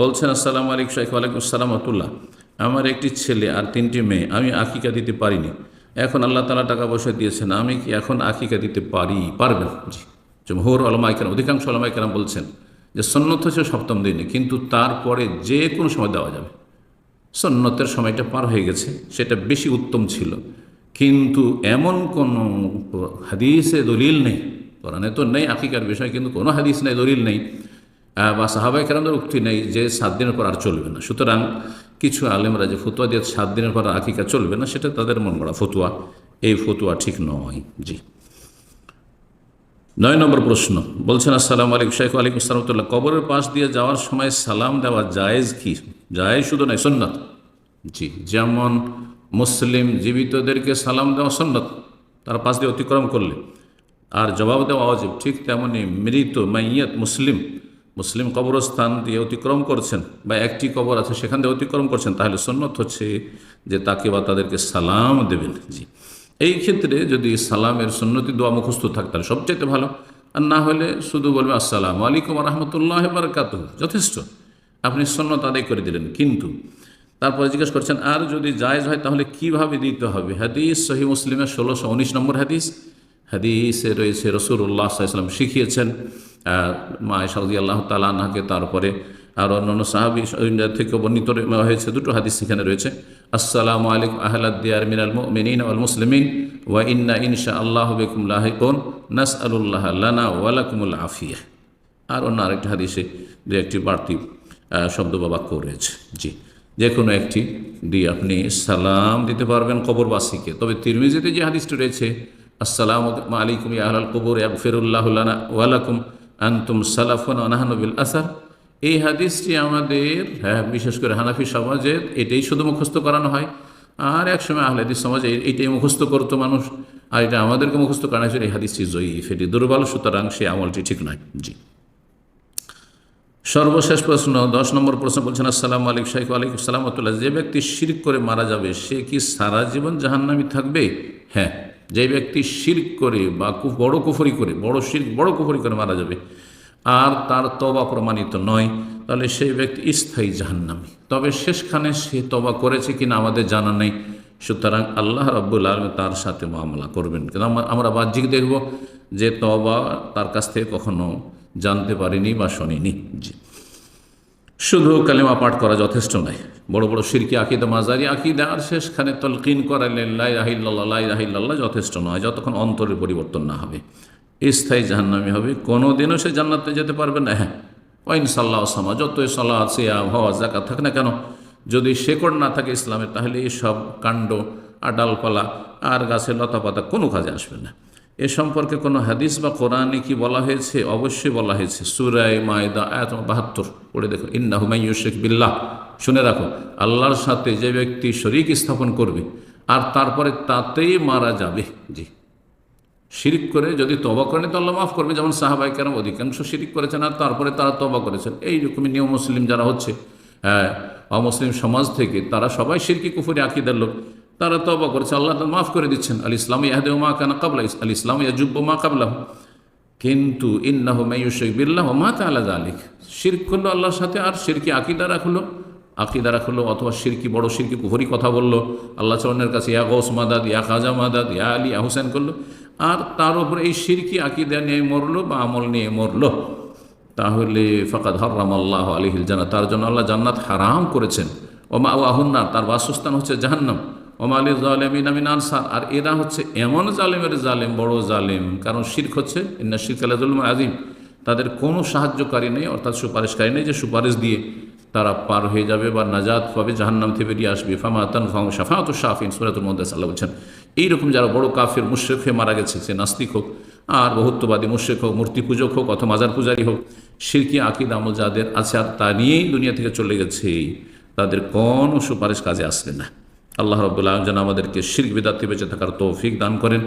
বলছেন, আসসালামু আলাইকুম শাইখ, ওয়ালাইকুম আসসালাম আতুল্লাহ আমার একটি ছেলে আর তিনটি মেয়ে, আমি আকিকা দিতে পারিনি। এখন আল্লাহ তালা টাকা পয়সা দিয়েছেন, আমি কি এখন আকিকা দিতে পারি, পারবেন? জি। জমহর আলমাইকেরাম অধিকাংশ আলমাইকেরাম বলছেন যে সন্ন্যত হচ্ছে সপ্তম দিনে, কিন্তু তারপরে যে কোনো সময় দেওয়া যাবে। সন্ন্যতের সময়টা পার হয়ে গেছে, সেটা বেশি উত্তম ছিল। কিন্তু এমন কোনো হাদিসে দলিল নেই, কোরআনে তো নেই, আকিকার বিষয় কিন্তু কোনো হাদিস নেই, দলিল নেই। বা সাহাবাই কেরামদের উক্তি নেই যে সাত দিনের পর আর চলবে না। সুতরাং কিছু আলেমরা যে ফতুয়া দিয়ে সাত দিনের পর আকিকা চলবে না, সেটা তাদের মন গড়া ফতুয়া। এই ফতুয়া ঠিক নয়। জি। নয় নম্বর প্রশ্ন। বলছেন, আসসালামু আলাইকুম শেখ আলাইকুম সালামতুল্লাহ কবরের পাশ দিয়ে যাওয়ার সময় সালাম দেওয়া জায়েজ কি? জায়েজ শুধু নয় সন্ন্যত জি, যেমন মুসলিম জীবিতদেরকে সালাম দেওয়া সন্ন্যত তার পাশ দিয়ে অতিক্রম করলে। আর জবাব দেওয়া অজীব, ঠিক তেমনি মৃত, মাইয়াত, মুসলিম মুসলিম কবরস্থান দিয়ে অতিক্রম করছেন বা একটি কবর আছে সেখান দিয়ে অতিক্রম করছেন, তাহলে সন্ন্যত হচ্ছে যে তাকে বা তাদেরকে সালাম দেবেন। জি। এই ক্ষেত্রে যদি সালামের সুন্নতি দোয়া মুখস্থ থাকে, তাহলে সবচাইতে ভালো। আর না হলে শুধু বলবে, আসসালামু আলাইকুম রহমতুল্লাহ বারকাত যথেষ্ট। আপনি সন্ন্যত আদায় করে দিলেন। কিন্তু তারপরে জিজ্ঞেস করছেন, আর যদি জায়েজ হয়, তাহলে কীভাবে দিতে হবে? হাদিস, সহি মুসলিমের ষোলোশো উনিশ নম্বর হাদিস। হাদিসে রয়েছে রসুল্লাহ সাল্লাম শিখিয়েছেন মা সাউদি আল্লাহ তালাকে তারপরে আর অন্যান্য সাহাবি থেকে বর্ণিত হয়েছে দুটো হাদিস সেখানে রয়েছে। আসসালামু আলাইকুম আহলাদ্দিয়ার মিনাল মিনিন আল মুসলিমিন ওয়া ইন্না ইনশা আল্লাহ বেকুম লাহিকুন নাস আলুল্লাহ লানা ওয়ালাকুমুল আফিয়া। আর অন্য আরেকটি হাদিসে দু একটি বাড়তি শব্দ বা বাক্য রয়েছে। জি, যে কোনো একটি দিয়ে আপনি সালাম দিতে পারবেন কবরবাসীকে। তবে তিরমিজিতে যে হাদিসটি রয়েছে, আসসালাম আলাইকুম ইয়াহলাল কবর ফেরুল্লাহ ওয়ালাকুম আন্তুম সালাফুন আনাহানবিল আসার। এই হাদিসটি আমাদের হ্যাঁ বিশেষ করে হানাফি সমাজে এটাই শুধু মুখস্থ করানো হয়। আর একসময় আহলাদিস সমাজে এইটাই মুখস্থ করতো মানুষ। আর এটা আমাদেরকে মুখস্থ করানো হয়েছিল, এই হাদিসটি জয়ীফ, এটি দুর্বল, সুতরাং সেই আমলটি ঠিক নয়। জি। সর্বশেষ প্রশ্ন, দশ নম্বর প্রশ্ন বলছেন, আসসালামু আলিক শাইখ আলাইকুম সালামতুল্লাহ যে ব্যক্তি শিরক করে মারা যাবে, সে কি সারা জীবন জাহান্নামি থাকবে? হ্যাঁ। যে ব্যক্তি শিরক করে বা বড় কুফরি করে, বড় শিরক, বড় কুফরি করে মারা যাবে, আর তার তবা প্রমাণিত নয়, তাহলে সেই ব্যক্তি স্থায়ী জাহান্নামি। তবে শেষখানে সে তবা করেছে কিনা আমাদের জানা নেই। সুতরাং আল্লাহ রব্বুল আলম তার সাথে মামলা করবেন। কিন্তু আমরা- আমরা বাহ্যিক দেখব যে তবা তার কাছ থেকে কখনো জানতে পারিনি বা শোনেনি। জি। শুধু কালেমা পাঠ করা যথেষ্ট নয়। বড় বড় শিরকি, আকিদা মাজারি আকিদা আর শেষখানে তলকিন করালেন লাই রাহিল্লাহ লাই রাহিল্লাহ যথেষ্ট নয়, যতক্ষণ অন্তরের পরিবর্তন না হবে। স্থায়ী জাহান্নামি হবে কোনো দিনও সে জান্নাতে যেতে পারবে না। হ্যাঁ ওয়াইন সাল্লাহ সামা যতই সাল্লাহ সিয়াম হওয়া জাকাত থাক না কেন, যদি শেকড় না থাকে ইসলামের, তাহলে এইসব কাণ্ড আর ডালপালা, আর গাছের লতাপাতা কোনো কাজে আসবে না। এ সম্পর্কে কোনো হাদিস বা কোরআনে কি বলা হয়েছে? অবশ্যই বলা হয়েছে। সুরায় মায়দা, আয়াত বাহাত্তর। পড়ে দেখো ইন্না হুমায়ু শেখ বিল্লাহ। শুনে রাখো, আল্লাহর সাথে যে ব্যক্তি শরিক স্থাপন করবে, আর তারপরে তাতেই মারা যাবে। জি। শিরিক করে যদি তবা করেন, তো আল্লাহ মাফ করবে। যেমন সাহাবাই কেন অধিকাংশ শিরিক করেছেন, আর তারপরে তারা তবা করেছেন। এই রকমই নিয়ম মুসলিম যারা হচ্ছে হ্যাঁ অমুসলিম সমাজ থেকে তারা সবাই শিরকি, কুফুরি, আকিদার লোক। তারা তবা করেছে, আল্লাহ মাফ করে দিচ্ছেন। আল ইসলাম ইয়াহদেও মা কানা কাবলা আল ইসলাম ইয়াজুব্ব মা কাবলাহ কিন্তু ইন্নাহ মাইয়ুশেক বিল্লাহ মা তালা আলিক শিরক করল আল্লাহর সাথে, আর শিরকি আকিদা রাখল। আকিদা রাখল অথবা শিরকি, বড় শিরকি কুফরি কথা বলল। আল্লাহ চরণের কাছে, ইয়া গৌস মাদাদ, ইয়া খাজা মাদাদ, ইয়া আলী, ইয়া হুসেন করল। আর তার উপরে এই শিরকি আকিদা নিয়ে মরলো বা আমল নিয়ে মরলো। তাহলে ফাকাদ হরাম আল্লাহ আলিহিল জানা তার জন্য আল্লাহ জান্নাত হারাম করেছেন। ওমা আহুন্না তার বাসস্থান হচ্ছে জাহান্নাম। ওমা আলী জালেমিন আমিন আনসার। আর এরা হচ্ছে এমন জালেমের জালেম, বড় জালেম। কারণ শির্ক হচ্ছে, ইন্না শিরক আলাদুল আজিম তাদের কোনো সাহায্যকারী নেই, অর্থাৎ সুপারিশকারী নেই যে সুপারিশ দিয়ে তারা পার হয়ে যাবে বা নাজাত পাবে, জাহান্নাম থেকে বেরিয়ে আসবে। ফামাতান ফাম শাফাত শাফিন সুরাতুল মধ্যে সাল্লাহ বলছেন। এইরকম যারা বড় কাফের, মুশ্রেক হয়ে মারা গেছে, সে নাস্তিক হোক, আর বহুত্ববাদী মুশ্রেক হোক মূর্তি পূজক হোক, অথবা মাজার পূজারী হোক, শিরকি, আকিদ, আমল যাদের আছে আর তা নিয়েই দুনিয়া থেকে চলে গেছে, তাদের কোনো সুপারিশ কাজে আসবে না। আল্লাহ রবুল্লাহ যেন আমাদেরকে শির্ক বিদার্থী বেঁচে থাকার তৌফিক দান করেন।